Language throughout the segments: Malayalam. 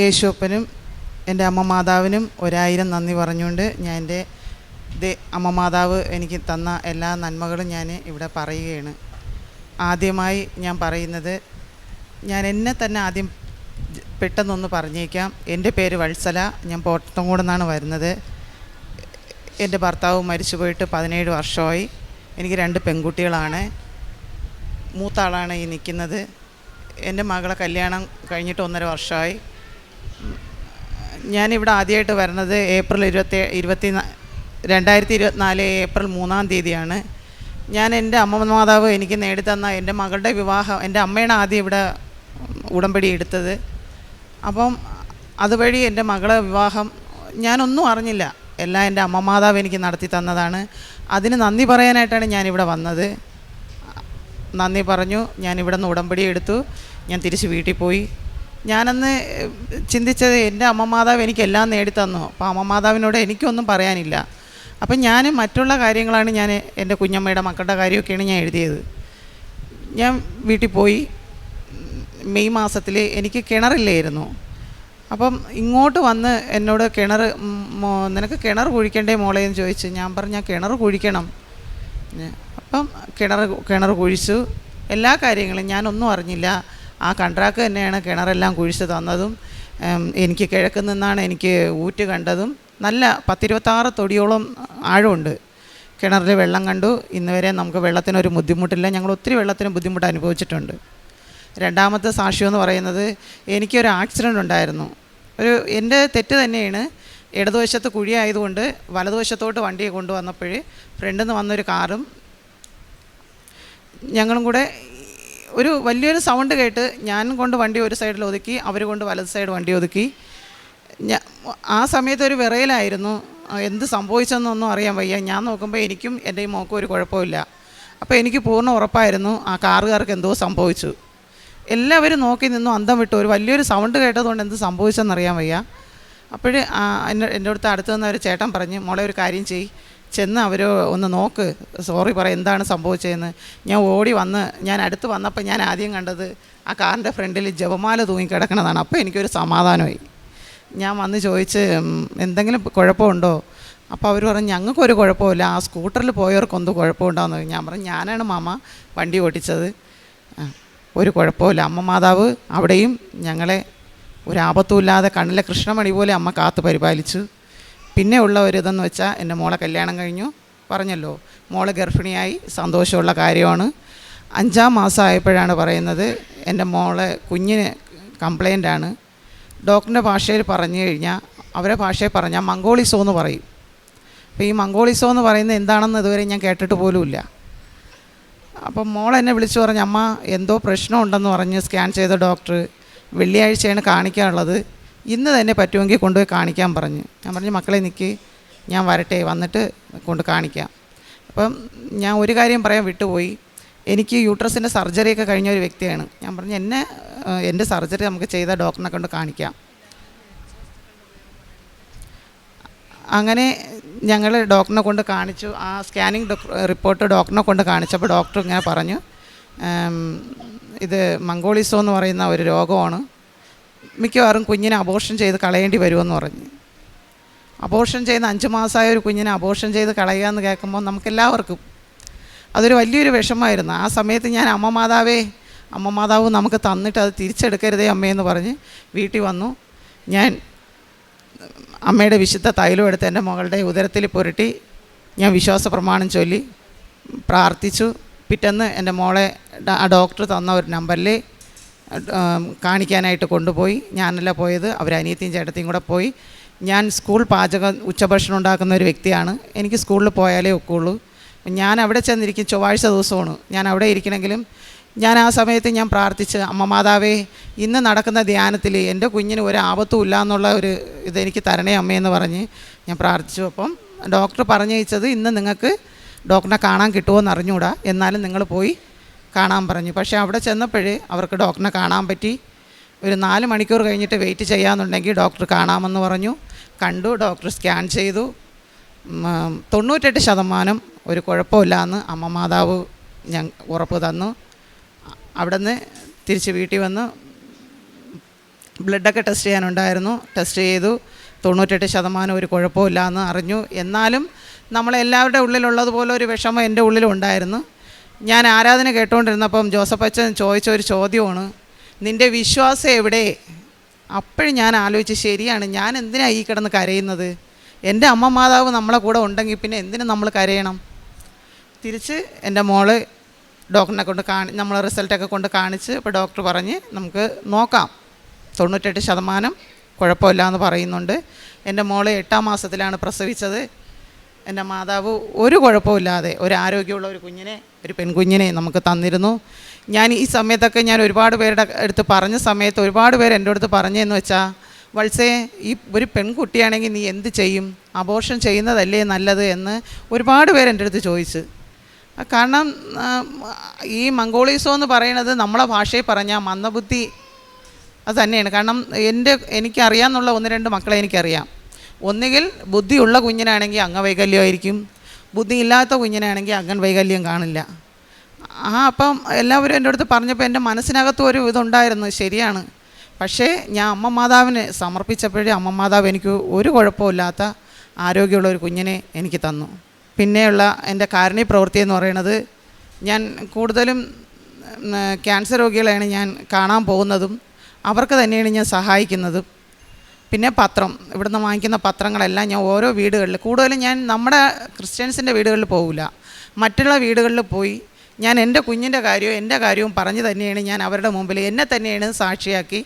യേശുപ്പനും എന്റെ അമ്മ മാതാവിനും ഒരായിരം നന്ദി പറഞ്ഞുകൊണ്ട് ഞാൻ എന്റെ ദേ അമ്മ മാതാവ് എനിക്ക് തന്ന എല്ലാ നന്മകളും ഞാൻ ഇവിടെ പറയുകയാണ്. ആദ്യമായി ഞാൻ പറയുന്നത് ഞാൻ എന്നെ തന്നെ ആദ്യം പെട്ടെന്നൊന്ന് പറഞ്ഞേക്കാം. എന്റെ പേര് വത്സല ഞാൻ പോട്ടങ്കോട് നിന്നാണ് വരുന്നത്. എന്റെ ഭർത്താവ് മരിച്ചു പോയിട്ട് പതിനേഴ് വർഷമായി. എനിക്ക് രണ്ട് പെൺകുട്ടികളാണ്. മൂത്ത ആളാണ് ഈ നിൽക്കുന്നത്. എന്റെ മകളെ കല്യാണം കഴിഞ്ഞിട്ട് ഒന്നര വർഷമായി. ഞാനിവിടെ ആദ്യമായിട്ട് വരുന്നത് ഏപ്രിൽ ഇരുപത്തി ഇരുപത്തി രണ്ടായിരത്തി ഇരുപത്തിനാല് ഏപ്രിൽ മൂന്നാം തീയതിയാണ്. ഞാൻ എന്റെ അമ്മ മാതാവ് എനിക്ക് നേടിത്തന്ന എന്റെ മകളുടെ വിവാഹം എന്റെ അമ്മയാണ് ആദ്യം ഇവിടെ ഉടമ്പടി എടുത്തത്. അപ്പം അതുവഴി എന്റെ മകളെ വിവാഹം ഞാനൊന്നും അറിഞ്ഞില്ല. എല്ലാം എന്റെ അമ്മ മാതാവ് എനിക്ക് നടത്തി തന്നതാണ്. അതിന് നന്ദി പറയാനായിട്ടാണ് ഞാനിവിടെ വന്നത്. നന്ദി പറഞ്ഞു ഞാനിവിടെ നിന്ന് ഉടമ്പടി എടുത്തു. ഞാൻ തിരിച്ച് വീട്ടിൽ പോയി. ഞാനന്ന് ചിന്തിച്ചത് എന്റെ അമ്മ മാതാവ് എനിക്കെല്ലാം നേടിത്തന്നു. അപ്പോൾ അമ്മ മാതാവിനോട് എനിക്കൊന്നും പറയാനില്ല. അപ്പം ഞാൻ മറ്റുള്ള കാര്യങ്ങളാണ് ഞാൻ എന്റെ കുഞ്ഞമ്മയുടെ മക്കളുടെ കാര്യമൊക്കെയാണ് ഞാൻ എഴുതിയത്. ഞാൻ വീട്ടിൽ പോയി മെയ് മാസത്തിൽ എനിക്ക് കിണറില്ലായിരുന്നു. അപ്പം ഇങ്ങോട്ട് വന്ന് എന്നോട് കിണർ നിനക്ക് കിണർ കുഴിക്കണ്ടേ മോളെ എന്ന് ചോദിച്ചു ഞാൻ പറഞ്ഞു കിണർ കുഴിക്കണം. അപ്പം കിണർ കിണർ കുഴിച്ചു. എല്ലാ കാര്യങ്ങളും ഞാനൊന്നും അറിഞ്ഞില്ല. ആ കൺട്രാക്ട് തന്നെയാണ് കിണറെല്ലാം കുഴിച്ച് തന്നതും എനിക്ക് കിഴക്ക് നിന്നാണ് എനിക്ക് ഊറ്റ് കണ്ടതും. നല്ല പത്തിരുപത്താറ് തൊടിയോളം ആഴമുണ്ട്. കിണറിൽ വെള്ളം കണ്ടു. ഇന്ന് വരെ നമുക്ക് വെള്ളത്തിനൊരു ബുദ്ധിമുട്ടില്ല. ഞങ്ങൾ ഒത്തിരി വെള്ളത്തിന് ബുദ്ധിമുട്ട് അനുഭവിച്ചിട്ടുണ്ട്. രണ്ടാമത്തെ സാക്ഷ്യം എന്ന് പറയുന്നത് എനിക്കൊരു ആക്സിഡന്റ് ഉണ്ടായിരുന്നു. ഒരു എന്റെ തെറ്റ് തന്നെയാണ്. ഇടതുവശത്ത് കുഴിയായതുകൊണ്ട് വലതുവശത്തോട്ട് വണ്ടിയെ കൊണ്ടുവന്നപ്പോൾ ഫ്രണ്ടിൽ നിന്ന് വന്നൊരു കാറും ഞങ്ങളും കൂടെ ഒരു വലിയൊരു സൗണ്ട് കേട്ട് ഞാൻ കൊണ്ട് വണ്ടി ഒരു സൈഡിൽ ഒതുക്കി അവർ കൊണ്ട് വലത് സൈഡ് വണ്ടി ഒതുക്കി. ഞാൻ ആ സമയത്ത് ഒരു വിറയിലായിരുന്നു. എന്ത് സംഭവിച്ചെന്നൊന്നും അറിയാൻ വയ്യ. ഞാൻ നോക്കുമ്പോൾ എനിക്കും എന്റെ ഈ മോക്കും ഒരു കുഴപ്പമില്ല. അപ്പോൾ എനിക്ക് പൂർണ ഉറപ്പായിരുന്നു ആ കാറുകാർക്ക് എന്തോ സംഭവിച്ചു. എല്ലാവരും നോക്കി നിന്നു അന്തം വിട്ടു. ഒരു വലിയൊരു സൗണ്ട് കേട്ടതുകൊണ്ട് എന്ത് സംഭവിച്ചെന്നറിയാൻ വയ്യ. അപ്പോൾ എന്റെ അടുത്ത് അടുത്ത് നിന്ന് ഒരു ചേട്ടൻ പറഞ്ഞ് മോളെ ഒരു കാര്യം ചെയ് ചെന്ന് അവർ ഒന്ന് നോക്ക് സോറി പറ എന്താണ് സംഭവിച്ചതെന്ന്? ഞാൻ ഓടി വന്ന് ഞാൻ അടുത്ത് വന്നപ്പോൾ ഞാൻ ആദ്യം കണ്ടത് ആ കാറിന്റെ ഫ്രണ്ടിൽ ജപമാല തൂങ്ങിക്കിടക്കണതാണ് അപ്പോൾ എനിക്കൊരു സമാധാനമായി. ഞാൻ വന്ന് ചോദിച്ച് എന്തെങ്കിലും കുഴപ്പമുണ്ടോ? അപ്പോൾ അവർ പറഞ്ഞു ഞങ്ങൾക്കൊരു കുഴപ്പമില്ല. ആ സ്കൂട്ടറിൽ കുഴപ്പമുണ്ടോയെന്ന് ചോദിച്ചു. ഞാൻ പറഞ്ഞു ഞാനാണ് മാമ വണ്ടി ഓടിച്ചത്. ഒരു കുഴപ്പമില്ല. അമ്മ മാതാവ് അവിടെയും ഞങ്ങളെ ഒരാപത്തുമില്ലാതെ കണ്ണിലെ കൃഷ്ണമണി പോലെ അമ്മ കാത്തു പരിപാലിച്ചു. പിന്നെ ഉള്ള ഒരു ഇതെന്ന് വെച്ചാൽ എന്റെ മോളെ കല്യാണം കഴിഞ്ഞു. പറഞ്ഞല്ലോ മോളെ ഗർഭിണിയായി സന്തോഷമുള്ള കാര്യമാണ്. അഞ്ചാം മാസം ആയപ്പോഴാണ് പറയുന്നത് എന്റെ മോളെ കുഞ്ഞിന് കംപ്ലൈന്റ് ആണ് ഡോക്ടറിന്റെ ഭാഷയിൽ പറഞ്ഞു കഴിഞ്ഞാൽ അവരെ ഭാഷയിൽ പറഞ്ഞാൽ മംഗോളിസോ എന്ന് പറയും. അപ്പോൾ ഈ മംഗോളിസോ എന്ന് പറയുന്നത് എന്താണെന്ന് ഇതുവരെ ഞാൻ കേട്ടിട്ട് പോലുമില്ല. അപ്പം മോൾ എന്നെ വിളിച്ചു പറഞ്ഞു അമ്മ എന്തോ പ്രശ്നമുണ്ടെന്ന് പറഞ്ഞ് സ്കാൻ ചെയ്ത ഡോക്ടർ വെള്ളിയാഴ്ചയാണ് കാണിക്കാനുള്ളത്. ഇന്ന് തന്നെ പറ്റുമെങ്കിൽ കൊണ്ടുപോയി കാണിക്കാൻ പറഞ്ഞു. ഞാൻ പറഞ്ഞു മക്കളെ നിൽക്കി ഞാൻ വരട്ടെ വന്നിട്ട് കൊണ്ട് കാണിക്കാം. അപ്പം ഞാൻ ഒരു കാര്യം പറയാൻ വിട്ടുപോയി. എനിക്ക് യൂട്രസിന്റെ സർജറിയൊക്കെ കഴിഞ്ഞ ഒരു വ്യക്തിയാണ്. ഞാൻ പറഞ്ഞു എന്നെ എന്റെ സർജറി നമുക്ക് ചെയ്ത ഡോക്ടറിനെ കൊണ്ട് കാണിക്കാം. അങ്ങനെ ഞങ്ങൾ ഡോക്ടറിനെ കൊണ്ട് കാണിച്ചു. ആ സ്കാനിങ് റിപ്പോർട്ട് ഡോക്ടറിനെ കൊണ്ട് കാണിച്ചപ്പോൾ ഡോക്ടർ ഇങ്ങനെ പറഞ്ഞു ഇത് മംഗോളിസോ എന്ന് പറയുന്ന ഒരു രോഗമാണ്. മിക്കവാറും കുഞ്ഞിനെ അബോർഷൻ ചെയ്ത് കളയേണ്ടി വരുമെന്ന് പറഞ്ഞു. അബോർഷൻ ചെയ്യുന്ന അഞ്ച് മാസമായ ഒരു കുഞ്ഞിനെ അബോർഷൻ ചെയ്ത് കളയുക എന്ന് കേൾക്കുമ്പോൾ നമുക്കെല്ലാവർക്കും അതൊരു വലിയൊരു വിഷമമായിരുന്നു. ആ സമയത്ത് ഞാൻ അമ്മ മാതാവേ അമ്മ മാതാവ് നമുക്ക് തന്നിട്ട് അത് തിരിച്ചെടുക്കരുതേ അമ്മയെന്ന് പറഞ്ഞ് വീട്ടിൽ വന്നു. ഞാൻ അമ്മയുടെ വിശുദ്ധ തൈലം എടുത്ത് എന്റെ മകളുടെ ഉദരത്തിൽ പുരട്ടി ഞാൻ വിശ്വാസ പ്രമാണം ചൊല്ലി പ്രാർത്ഥിച്ചു. പിറ്റേന്ന് എന്റെ മോളെ ആ ഡോക്ടർ തന്ന ഒരു നമ്പറിൽ കാണിക്കാനായിട്ട് കൊണ്ടുപോയി. ഞാനല്ല പോയത്. അവർ അനിയത്തിയും ചേട്ടത്തിയും കൂടെ പോയി. ഞാൻ സ്കൂൾ പാചകം ഉച്ചഭക്ഷണം ഉണ്ടാക്കുന്ന ഒരു വ്യക്തിയാണ്. എനിക്ക് സ്കൂളിൽ പോയാലേ ഒക്കുള്ളൂ. ഞാൻ അവിടെ ചെന്നിരിക്കും. ചൊവ്വാഴ്ച ദിവസമാണ്. ഞാൻ അവിടെ ഇരിക്കണമെങ്കിലും ഞാൻ ആ സമയത്ത് ഞാൻ പ്രാർത്ഥിച്ച് അമ്മ മാതാവേ ഇന്ന് നടക്കുന്ന ധ്യാനത്തിൽ എന്റെ കുഞ്ഞിന് ഒരു ആപത്തും ഇല്ല എന്നുള്ള ഒരു ഇതെനിക്ക് തരണേ അമ്മയെന്ന് പറഞ്ഞ് ഞാൻ പ്രാർത്ഥിച്ചു. അപ്പം ഡോക്ടർ പറഞ്ഞയച്ചത് ഇന്ന് നിങ്ങൾക്ക് ഡോക്ടറിനെ കാണാൻ കിട്ടുമോ അറിഞ്ഞുകൂടാ എന്നാലും നിങ്ങൾ പോയി കാണാൻ പറഞ്ഞു. പക്ഷേ അവിടെ ചെന്നപ്പോഴേ അവർക്ക് ഡോക്ടറിനെ കാണാൻ പറ്റി. ഒരു നാല് മണിക്കൂർ കഴിഞ്ഞിട്ട് വെയിറ്റ് ചെയ്യാമെന്നുണ്ടെങ്കിൽ ഡോക്ടർ കാണാമെന്ന് പറഞ്ഞു. കണ്ടു ഡോക്ടർ സ്കാൻ ചെയ്തു. തൊണ്ണൂറ്റെട്ട് ശതമാനം ഒരു കുഴപ്പമില്ല എന്ന് അമ്മ മാതാവ് ഞാൻ ഉറപ്പ് തന്നു. അവിടെ നിന്ന് തിരിച്ച് വീട്ടിൽ വന്ന് ബ്ലഡൊക്കെ ടെസ്റ്റ് ചെയ്യാനുണ്ടായിരുന്നു. ടെസ്റ്റ് ചെയ്തു. തൊണ്ണൂറ്റെട്ട് ശതമാനം ഒരു കുഴപ്പമില്ല എന്ന് അറിഞ്ഞു. എന്നാലും നമ്മളെല്ലാവരുടെ ഉള്ളിലുള്ളതുപോലെ ഒരു വിഷമം എന്റെ ഉള്ളിലും ഉണ്ടായിരുന്നു. ഞാൻ ആരാധന കേട്ടുകൊണ്ടിരുന്നപ്പം ജോസഫ് അച്ഛൻ ചോദിച്ച ഒരു ചോദ്യമാണ് നിന്റെ വിശ്വാസം എവിടെ? അപ്പോഴും ഞാൻ ആലോചിച്ച് ശരിയാണ് ഞാൻ എന്തിനാണ് ഈ കിടന്ന് കരയുന്നത്? എന്റെ അമ്മ മാതാവ് നമ്മളെ കൂടെ ഉണ്ടെങ്കിൽ പിന്നെ എന്തിനു നമ്മൾ കരയണം? തിരിച്ച് എന്റെ മോൾ ഡോക്ടറിനെ കൊണ്ട് കാണി നമ്മൾ റിസൾട്ടൊക്കെ കൊണ്ട് കാണിച്ച് ഇപ്പോൾ ഡോക്ടർ പറഞ്ഞ് നമുക്ക് നോക്കാം. തൊണ്ണൂറ്റെട്ട് ശതമാനം കുഴപ്പമില്ല എന്ന് പറയുന്നുണ്ട്. എന്റെ മോൾ എട്ടാം മാസത്തിലാണ് പ്രസവിച്ചത്. എന്റെ മാതാവ് ഒരു കുഴപ്പമില്ലാതെ ഒരു ആരോഗ്യമുള്ള ഒരു കുഞ്ഞിനെ ഒരു പെൺകുഞ്ഞിനെ നമുക്ക് തന്നിരുന്നു. ഞാൻ ഈ സമയത്തൊക്കെ ഞാൻ ഒരുപാട് പേരുടെ അടുത്ത് പറഞ്ഞ സമയത്ത് ഒരുപാട് പേര് എന്റെ അടുത്ത് പറഞ്ഞതെന്ന് വെച്ചാൽ വത്സേ ഈ ഒരു പെൺകുട്ടിയാണെങ്കിൽ നീ എന്ത് ചെയ്യും? അബോർഷൻ ചെയ്യുന്നതല്ലേ നല്ലത്? എന്ന് ഒരുപാട് പേര് എന്റെ അടുത്ത് ചോദിച്ചു. കാരണം ഈ മംഗോളീസോ എന്ന് പറയുന്നത് നമ്മളെ ഭാഷയിൽ പറഞ്ഞാൽ മന്ദബുദ്ധി അത് തന്നെയാണ്. കാരണം എന്റെ എനിക്കറിയാമെന്നുള്ള ഒന്ന് രണ്ട് മക്കളെ എനിക്കറിയാം. ഒന്നുകിൽ ബുദ്ധിയുള്ള കുഞ്ഞിനാണെങ്കിൽ അംഗവൈകല്യമായിരിക്കും. ബുദ്ധിയില്ലാത്ത കുഞ്ഞിനാണെങ്കിൽ അംഗവൈകല്യം കാണില്ല. ആ അപ്പം എല്ലാവരും എന്റെ അടുത്ത് പറഞ്ഞപ്പോൾ എന്റെ മനസ്സിനകത്തും ഒരു ഇതുണ്ടായിരുന്നു ശരിയാണ്. പക്ഷേ ഞാൻ അമ്മ മാതാവിന് സമർപ്പിച്ചപ്പോഴേ അമ്മ മാതാവ് എനിക്ക് ഒരു കുഴപ്പമില്ലാത്ത ആരോഗ്യമുള്ള ഒരു കുഞ്ഞിനെ എനിക്ക് തന്നു. പിന്നെയുള്ള എന്റെ കാരുണ്യ പ്രവൃത്തി എന്ന് പറയുന്നത് ഞാൻ കൂടുതലും ക്യാൻസർ രോഗികളെയാണ് ഞാൻ കാണാൻ പോകുന്നതും അവർക്ക് തന്നെയാണ് ഞാൻ സഹായിക്കുന്നതും. പിന്നെ പത്രം. ഇവിടുന്ന് വാങ്ങിക്കുന്ന പത്രങ്ങളെല്ലാം ഞാൻ ഓരോ വീടുകളിൽ കൂടുതലും ഞാൻ നമ്മുടെ ക്രിസ്ത്യൻസിന്റെ വീടുകളിൽ പോകില്ല മറ്റുള്ള വീടുകളിൽ പോയി ഞാൻ എന്റെ കുഞ്ഞിന്റെ കാര്യവും എന്റെ കാര്യവും പറഞ്ഞു തന്നെയാണ് ഞാൻ അവരുടെ മുമ്പിൽ എന്നെ തന്നെയാണ് സാക്ഷിയാക്കി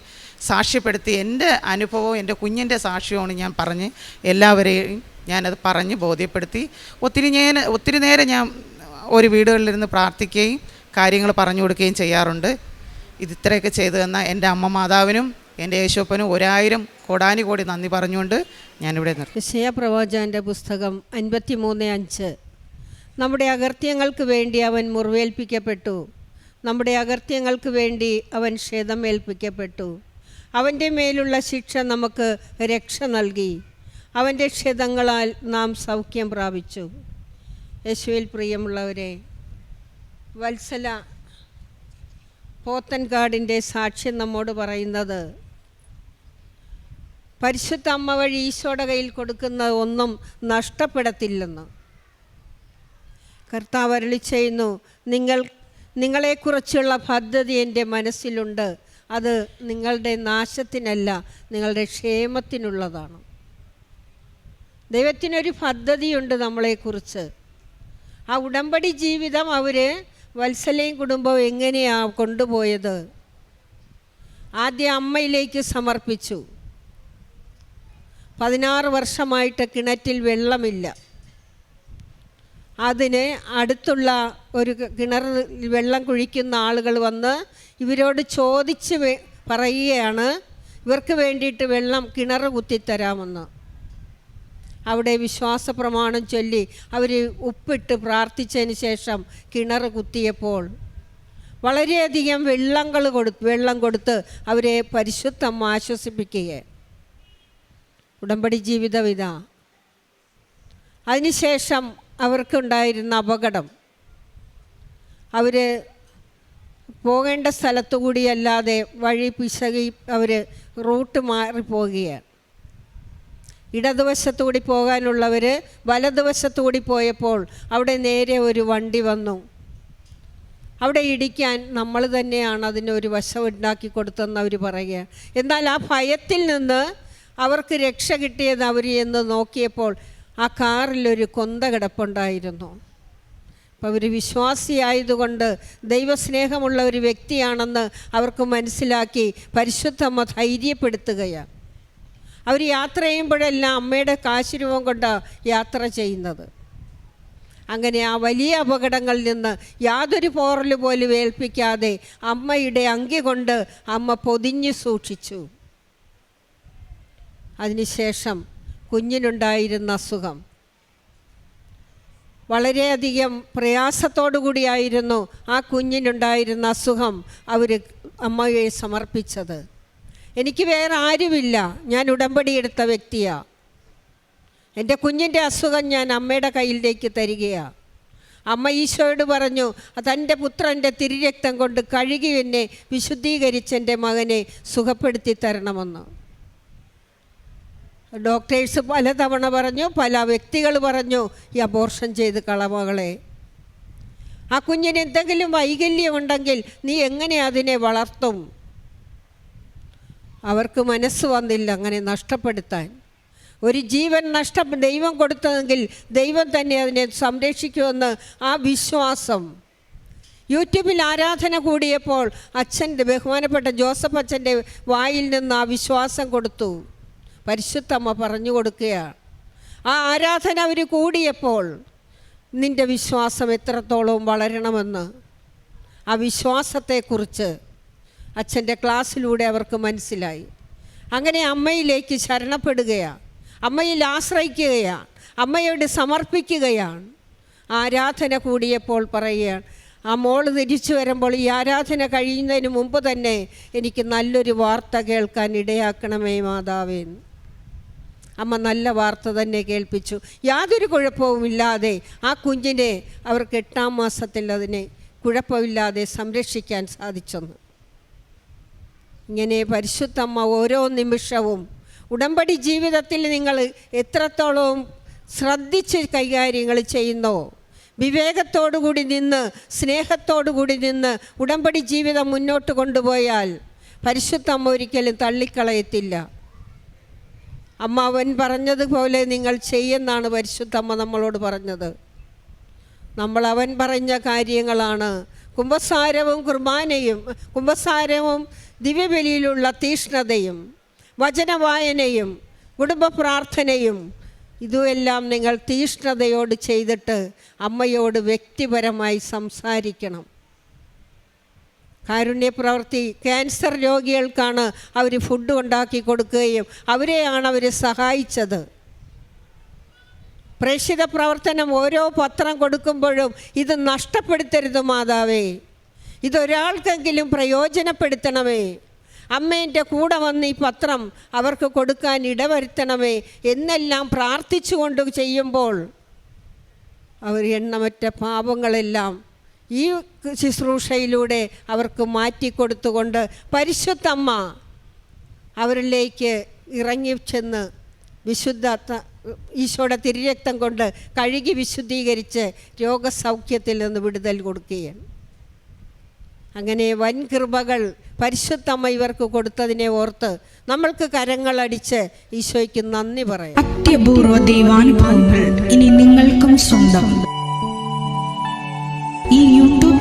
സാക്ഷ്യപ്പെടുത്തി എന്റെ അനുഭവവും എന്റെ കുഞ്ഞിന്റെ സാക്ഷ്യവുമാണ് ഞാൻ പറഞ്ഞ് എല്ലാവരെയും ഞാനത് പറഞ്ഞ് ബോധ്യപ്പെടുത്തി. ഒത്തിരി ഞാൻ ഒത്തിരി നേരം ഞാൻ ഒരു വീടുകളിലിരുന്ന് പ്രാർത്ഥിക്കുകയും കാര്യങ്ങൾ പറഞ്ഞു കൊടുക്കുകയും ചെയ്യാറുണ്ട്. ഇത് ഇത്രയൊക്കെ ചെയ്തു തന്ന എന്റെ അമ്മ മാതാവിനും എന്റെ യേശോപ്പന് ഒരായിരം കോടാനി കോടി നന്ദി പറഞ്ഞുകൊണ്ട് ഞാനിവിടെ നിർത്തി വിഷയ പ്രവാചകന്റെ പുസ്തകം അൻപത്തി മൂന്ന് അഞ്ച്. നമ്മുടെ അകർത്യങ്ങൾക്ക് വേണ്ടി അവൻ മുറിവേൽപ്പിക്കപ്പെട്ടു. നമ്മുടെ അകർത്യങ്ങൾക്ക് വേണ്ടി അവൻ ക്ഷേതം ഏൽപ്പിക്കപ്പെട്ടു. അവന്റെ മേലുള്ള ശിക്ഷ നമുക്ക് രക്ഷ നൽകി. അവന്റെ ക്ഷതങ്ങളാൽ നാം സൗഖ്യം പ്രാപിച്ചു. യേശുവിൽ പ്രിയമുള്ളവരെ വത്സല പോത്തൻകാടിന്റെ സാക്ഷ്യം നമ്മോട് പറയുന്നത് പരിശുദ്ധ അമ്മ വഴി ഈശോയുടെ കയ്യിൽ കൊടുക്കുന്ന ഒന്നും നഷ്ടപ്പെടത്തില്ലെന്ന്. കർത്താവ് അരളി ചെയ്യുന്നു നിങ്ങൾ നിങ്ങളെക്കുറിച്ചുള്ള പദ്ധതി എന്റെ മനസ്സിലുണ്ട്. അത് നിങ്ങളുടെ നാശത്തിനല്ല നിങ്ങളുടെ ക്ഷേമത്തിനുള്ളതാണ്. ദൈവത്തിനൊരു പദ്ധതിയുണ്ട് നമ്മളെക്കുറിച്ച്. ആ ഉടമ്പടി ജീവിതം അവർ വത്സലയും കുടുംബവും എങ്ങനെയാണ് കൊണ്ടുപോയത്? ആദ്യം അമ്മയിലേക്ക് സമർപ്പിച്ചു. പതിനാറ് വർഷമായിട്ട് കിണറ്റിൽ വെള്ളമില്ല. അതിന് അടുത്തുള്ള ഒരു കിണറിൽ വെള്ളം കുഴിക്കുന്ന ആളുകൾ വന്ന് ഇവരോട് ചോദിച്ച് പറയുകയാണ് ഇവർക്ക് വേണ്ടിയിട്ട് വെള്ളം കിണർ കുത്തിത്തരാമെന്ന്. അവിടെ വിശ്വാസ പ്രമാണം ചൊല്ലി അവർ ഉപ്പിട്ട് പ്രാർത്ഥിച്ചതിന് ശേഷം കിണർ കുത്തിയപ്പോൾ വളരെയധികം വെള്ളങ്ങൾ കൊടു വെള്ളം കൊടുത്ത് അവരെ പരിശുദ്ധം ആശ്വസിപ്പിക്കുകയാണ്. ഉടമ്പടി ജീവിതം ഇതാ. അതിനുശേഷം അവർക്കുണ്ടായിരുന്ന അപകടം. അവർ പോകേണ്ട സ്ഥലത്തു കൂടിയല്ലാതെ വഴി പിശകി അവർ റൂട്ട് മാറിപ്പോവുകയാണ്. ഇടതുവശത്തുകൂടി പോകാനുള്ളവർ വലതുവശത്തുകൂടി പോയപ്പോൾ അവിടെ നേരെ ഒരു വണ്ടി വന്നു. അവിടെ ഇടിക്കാൻ നമ്മൾ തന്നെയാണ് അതിനൊരു വശം ഉണ്ടാക്കി കൊടുത്തെന്ന് അവർ പറയുക എന്നാൽ ആ ഭയത്തിൽ നിന്ന് അവർക്ക് രക്ഷ കിട്ടിയത് അവർ എന്ന് നോക്കിയപ്പോൾ ആ കാറിലൊരു കൊന്ത കിടപ്പുണ്ടായിരുന്നു. അപ്പോൾ അവർ വിശ്വാസിയായതുകൊണ്ട് ദൈവസ്നേഹമുള്ള ഒരു വ്യക്തിയാണെന്ന് അവർക്ക് മനസ്സിലാക്കി പരിശുദ്ധമ്മ ധൈര്യപ്പെടുത്തുകയാണ് അവർ യാത്ര ചെയ്യുമ്പോഴെല്ലാം അമ്മയുടെ കാശുരൂപം കൊണ്ടാണ് യാത്ര ചെയ്യുന്നത്. അങ്ങനെ ആ വലിയ അപകടങ്ങളിൽ നിന്ന് യാതൊരു പോറൽ പോലും ഏൽപ്പിക്കാതെ അമ്മയുടെ അങ്കി കൊണ്ട് അമ്മ പൊതിഞ്ഞു സൂക്ഷിച്ചു. അതിനുശേഷം കുഞ്ഞിനുണ്ടായിരുന്ന അസുഖം വളരെയധികം പ്രയാസത്തോടു കൂടിയായിരുന്നു ആ കുഞ്ഞിനുണ്ടായിരുന്ന അസുഖം അവർ അമ്മയെ സമർപ്പിച്ചത്. എനിക്ക് വേറെ ആരുമില്ല. ഞാൻ ഉടമ്പടി എടുത്ത വ്യക്തിയാണ് എന്റെ കുഞ്ഞിന്റെ അസുഖം ഞാൻ അമ്മയുടെ കയ്യിലേക്ക് തരികയാണ് അമ്മ ഈശോയോട് പറഞ്ഞു തന്റെ പുത്രന്റെ തിരിരക്തം കൊണ്ട് കഴുകി എന്നെ വിശുദ്ധീകരിച്ചെന്റെ മകനെ സുഖപ്പെടുത്തി തരണമെന്ന്. ഡോക്ടേഴ്സ് പലതവണ പറഞ്ഞു പല വ്യക്തികൾ പറഞ്ഞു ഈ അബോർഷൻ ചെയ്ത് കളമകളെ ആ കുഞ്ഞിന് എന്തെങ്കിലും വൈകല്യമുണ്ടെങ്കിൽ നീ എങ്ങനെ അതിനെ വളർത്തും? അവർക്ക് മനസ്സ് വന്നില്ല അങ്ങനെ നഷ്ടപ്പെടുത്താൻ. ഒരു ജീവൻ നഷ്ടം ദൈവം കൊടുത്തതെങ്കിൽ ദൈവം തന്നെ അതിനെ സംരക്ഷിക്കുമെന്ന് ആ വിശ്വാസം. യൂട്യൂബിൽ ആരാധന കൂടിയപ്പോൾ അച്ഛന്റെ ബഹുമാനപ്പെട്ട ജോസഫ് അച്ഛന്റെ വായിൽ നിന്ന് ആ വിശ്വാസം കൊടുത്തു. പരിശുദ്ധമ്മ പറഞ്ഞു കൊടുക്കുകയാണ് ആ ആരാധന അവർ കൂടിയപ്പോൾ നിന്റെ വിശ്വാസം എത്രത്തോളം വളരണമെന്ന്. ആ വിശ്വാസത്തെക്കുറിച്ച് അച്ഛന്റെ ക്ലാസ്സിലൂടെ അവർക്ക് മനസ്സിലായി. അങ്ങനെ അമ്മയിലേക്ക് ശരണപ്പെടുകയാണ് അമ്മയിൽ ആശ്രയിക്കുകയാണ് അമ്മയോട് സമർപ്പിക്കുകയാണ് ആരാധന കൂടിയപ്പോൾ പറയുകയാണ് ആ മോൾ തിരിച്ചു വരുമ്പോൾ ഈ ആരാധന കഴിയുന്നതിന് മുമ്പ് തന്നെ എനിക്ക് നല്ലൊരു വാർത്ത കേൾക്കാൻ ഇടയാക്കണമേ മാതാവേന്ന് അമ്മ നല്ല വാർത്ത തന്നെ കേൾപ്പിച്ചു. യാതൊരു കുഴപ്പവുമില്ലാതെ ആ കുഞ്ഞിനെ അവർക്ക് എട്ടാം മാസത്തിൽ അതിനെ കുഴപ്പമില്ലാതെ സംരക്ഷിക്കാൻ സാധിച്ചെന്ന്. ഇങ്ങനെ പരിശുദ്ധമ്മ ഓരോ നിമിഷവും ഉടമ്പടി ജീവിതത്തിൽ നിങ്ങൾ എത്രത്തോളം ശ്രദ്ധിച്ച് കൈകാര്യങ്ങൾ ചെയ്യുന്നോ വിവേകത്തോടുകൂടി നിന്ന് സ്നേഹത്തോടുകൂടി നിന്ന് ഉടമ്പടി ജീവിതം മുന്നോട്ട് കൊണ്ടുപോയാൽ പരിശുദ്ധമ്മ ഒരിക്കലും തള്ളിക്കളയത്തില്ല. അമ്മ അവൻ പറഞ്ഞതുപോലെ നിങ്ങൾ ചെയ്യുന്നാണ് പരിശുദ്ധമ്മ നമ്മളോട് പറഞ്ഞത്. നമ്മൾ അവൻ പറഞ്ഞ കാര്യങ്ങളാണ്. കുംഭസാരവും കുർബാനയും കുംഭസാരവും ദിവ്യബലിയിലുള്ള തീഷ്ണതയും വചനവായനയും കുടുംബ പ്രാർത്ഥനയും ഇതുമെല്ലാം നിങ്ങൾ തീഷ്ണതയോട് ചെയ്തിട്ട് അമ്മയോട് വ്യക്തിപരമായി സംസാരിക്കണം. കാരുണ്യ പ്രവൃത്തി ക്യാൻസർ രോഗികൾക്കാണ് അവർ ഫുഡ് ഉണ്ടാക്കി കൊടുക്കുകയും അവരെയാണ് അവർ സഹായിച്ചത്. പ്രേക്ഷിത പ്രവർത്തനം ഓരോ പത്രം കൊടുക്കുമ്പോഴും ഇത് നഷ്ടപ്പെടുത്തരുത് മാതാവേ. ഇതൊരാൾക്കെങ്കിലും പ്രയോജനപ്പെടുത്തണമേ. അമ്മേന്റെ കൂടെ വന്ന് ഈ പത്രം അവർക്ക് കൊടുക്കാൻ ഇടവരുത്തണമേ എന്നെല്ലാം പ്രാർത്ഥിച്ചുകൊണ്ട് ചെയ്യുമ്പോൾ അവർ എണ്ണമറ്റ പാപങ്ങളെല്ലാം ഈ ശുശ്രൂഷയിലൂടെ അവർക്ക് മാറ്റിക്കൊടുത്തുകൊണ്ട് പരിശുദ്ധമ്മ അവരിലേക്ക് ഇറങ്ങി ചെന്ന് വിശുദ്ധ ഈശോയുടെ തിരുരക്തം കൊണ്ട് കഴുകി വിശുദ്ധീകരിച്ച് രോഗസൗഖ്യത്തിൽ നിന്ന് വിടുതൽ കൊടുക്കുകയാണ്. അങ്ങനെ വൻ കൃപകൾ പരിശുദ്ധമ്മ ഇവർക്ക് കൊടുത്തതിനെ ഓർത്ത് നമ്മൾക്ക് കരങ്ങളടിച്ച് ഈശോയ്ക്ക് നന്ദി പറയാം. അത്യപൂർവ ദൈവാനുഭവങ്ങൾ ഇനി നിങ്ങൾക്കും സ്വന്തം.